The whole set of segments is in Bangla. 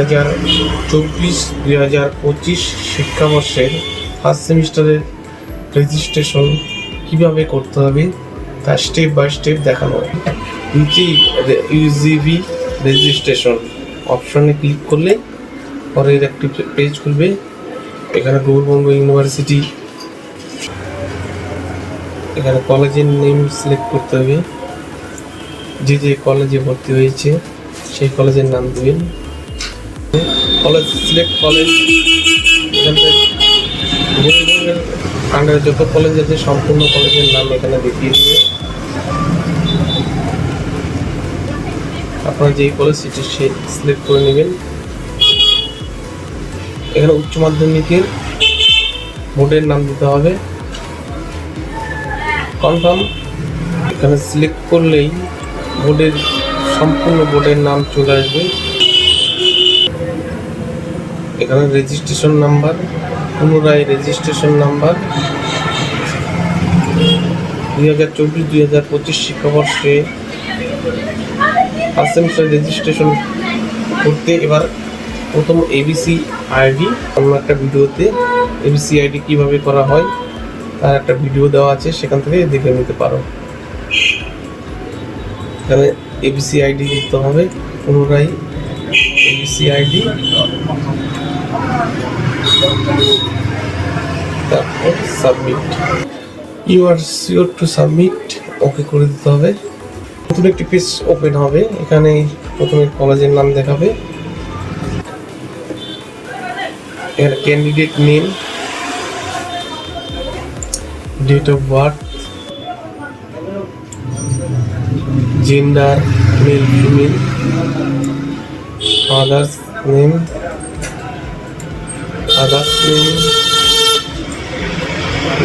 হাজার চব্বিশ দুই হাজার পঁচিশ শিক্ষাবর্ষের ফার্স্ট সেমিস্টারের রেজিস্ট্রেশন কীভাবে করতে হবে, তা স্টেপ বাই স্টেপ দেখানো। নিচেই ইউজিভি রেজিস্ট্রেশন অপশনে ক্লিক করলে পরের একটি পেজ খুলবে, এখানে গৌরবঙ্গ ইউনিভার্সিটি এখানে কলেজের নেম সিলেক্ট করতে হবে যে যে কলেজে ভর্তি হয়েছে, সেই কলেজের নাম দেবেন কলেজ সিলেক্ট কলেজ এখান আন্ডারে যত কলেজ আছে, সম্পূর্ণ কলেজের নাম এখানে দেখিয়ে দিবে। আপনারা যেই কলেজ সেটি সিলেক্ট করে নেবেন। এখানে উচ্চ মাধ্যমিকের বোর্ডের নাম দিতে হবে। কনফার্ম। এখানে সিলেক্ট করলেই বোর্ডের সম্পূর্ণ বোর্ডের নাম চলে আসবে। এখানে রেজিস্ট্রেশন নাম্বার পুনরায় রেজিস্ট্রেশন নাম্বার দুই হাজার চব্বিশ, দুই হাজার পঁচিশ শিক্ষাবর্ষে ফার্স্ট সেমিস্টার রেজিস্ট্রেশন করতে এবার প্রথম এবিসি আইডি অন্য একটা ভিডিওতে এবিসি আইডি কীভাবে করা হয়, তার একটা ভিডিও দেওয়া আছে, সেখান থেকে দেখে নিতে পারো। এখানে এবিসি আইডি দিতে হবে, পুনরায় এবিসি আইডি তারপর submit you are sure to submit okay করে দিতে হবে। নতুন একটি পেজ ওপেন হবে। এখানে প্রথমে কলেজের নাম দেখাবে। এখানে candidate name date of birth gender male female father's name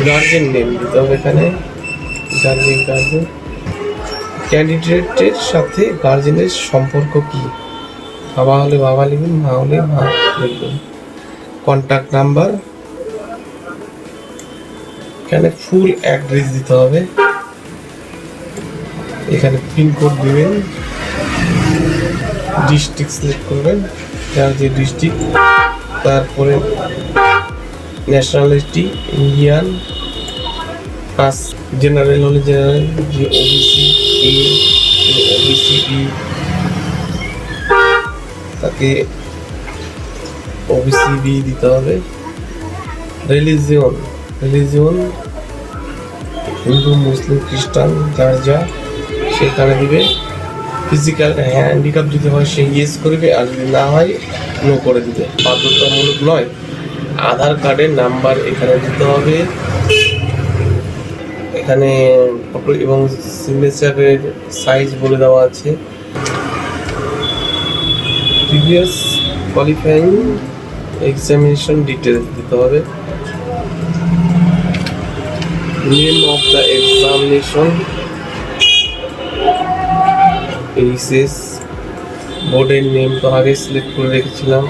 guardian name দিতে হবে এখানে গার্জেন গার্জেন ক্যান্ডিডেটের সাথে গার্জেনের সম্পর্ক কি? বাবা হলে বাবা লিখবেন মা হলে মা লিখবেন কন্ট্যাক্ট নাম্বার এখানে ফুল অ্যাড্রেস দিতে হবে। এখানে পিনকোড দিবেন। ডিস্ট্রিক্ট সিলেক্ট করবেন। যার যে ডিস্ট্রিক্ট তারপরে ন্যাশনালিটি ইন্ডিয়ান কাস্ট জেনারেল হলে জেনারেল যে ওবিসি এ ওবিসি বি তাকে ওবিসি বি দিতে হবে। রিলিজিয়ন রিলিজিয়ন হিন্দু, মুসলিম, খ্রিস্টান, যার যা, সেখানে দিবে। ফিজিক্যাল হ্যান্ডিক্যাপ যদি হয়, সে ইয়েস করবে, আর যদি না হয় নো করে দিবে বাধ্যতামূলক নয়। আধার কার্ডের নাম্বার এখানে দিতে হবে। এখানে এবং সিগনেচারের সাইজ বলে দেওয়া আছে। প্রিভিয়াস কোয়ালিফাইং এক্সামিনেশন ডিটেলস দিতে হবে। Name of the examination HS বোর্ডের নেম তো আগে সিলেক্ট করে রেখেছিলাম।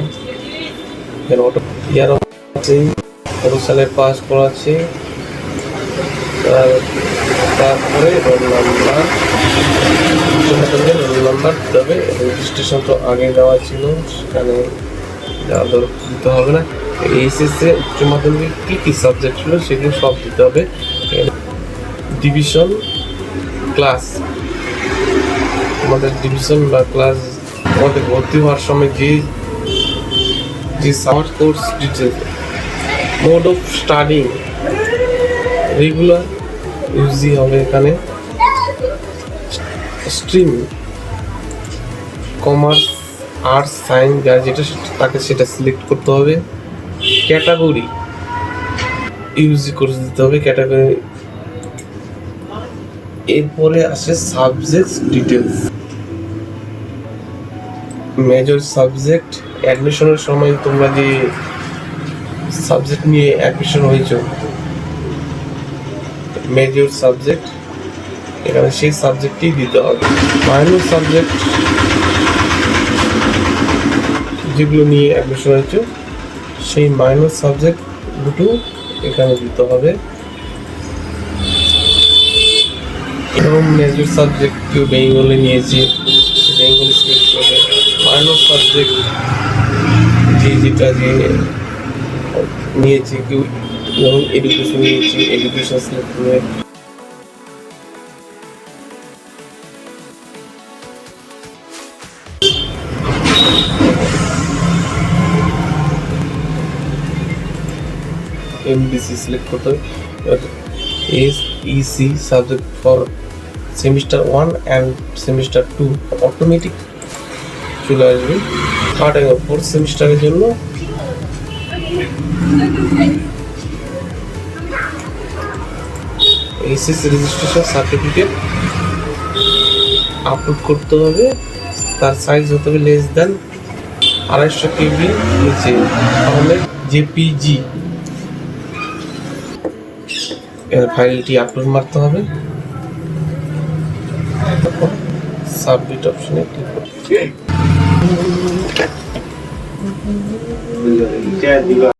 অটো ইয়ার আছে কত সালে পাস করা আছে। তারপরে রোল নাম্বার রোল নাম্বার দিতে হবে রেজিস্ট্রেশন তো আগে দেওয়া ছিল, সেখানে যাওয়া দিতে হবে না। এইচএসে উচ্চ মাধ্যমিক কী কী সাবজেক্ট ছিল সেগুলো সব দিতে হবে। ডিভিশন ক্লাস আমাদের ডিভিশন বা ক্লাস আমাদের ভর্তি হওয়ার সময় যে যে summer course details mode of studying regular UG হবে এখানে। স্ট্রিম কমার্স আর্টস সায়েন্স যা যেটা তাকে সেটা সিলেক্ট করতে হবে। ক্যাটাগরি ইউজি কোর্স দিতে হবে ক্যাটাগরি এরপরে আসে সাবজেক্ট ডিটেলস মেজর সাবজেক্ট অ্যাডমিশনের সময় তোমরা যে সাবজেক্ট নিয়ে অ্যাডমিশন হয়েছো মেজর সাবজেক্ট এখানে সেই সাবজেক্টই দিতে হবে। মাইনর সাবজেক্ট যেগুলো নিয়ে অ্যাডমিশন হয়েছে, সেই মাইনর সাবজেক্ট দুটো এখানে দিতে হবে। এবং মেজর সাবজেক্ট কেউ বেঙ্গলে নিয়েছে, বেঙ্গলি সিলেক্ট মাইনর সাবজেক্ট যে যেটা যে নিয়েছে কেউ যেমন এডুকেশন নিয়েছে এডুকেশন সিলেক্ট করে এমবিসি সিলেক্ট করতে হবে। S EC subject for semester one and semester two automatic চলে আসবে। থার্ড এবং ফোর্থ সেমিস্টারের জন্য। এইচএসসি রেজিস্ট্রেশন সার্টিফিকেট আপলোড করতে হবে। তার সাইজ হতে হবে লেস দেন আড়াইশো কেবি নিচে। তাহলে জেপিজি এর ফাইলটি আপলোড মারতে হবে। সাবমিট অপশনে ক্লিক করতে bây giờ thì che đi vào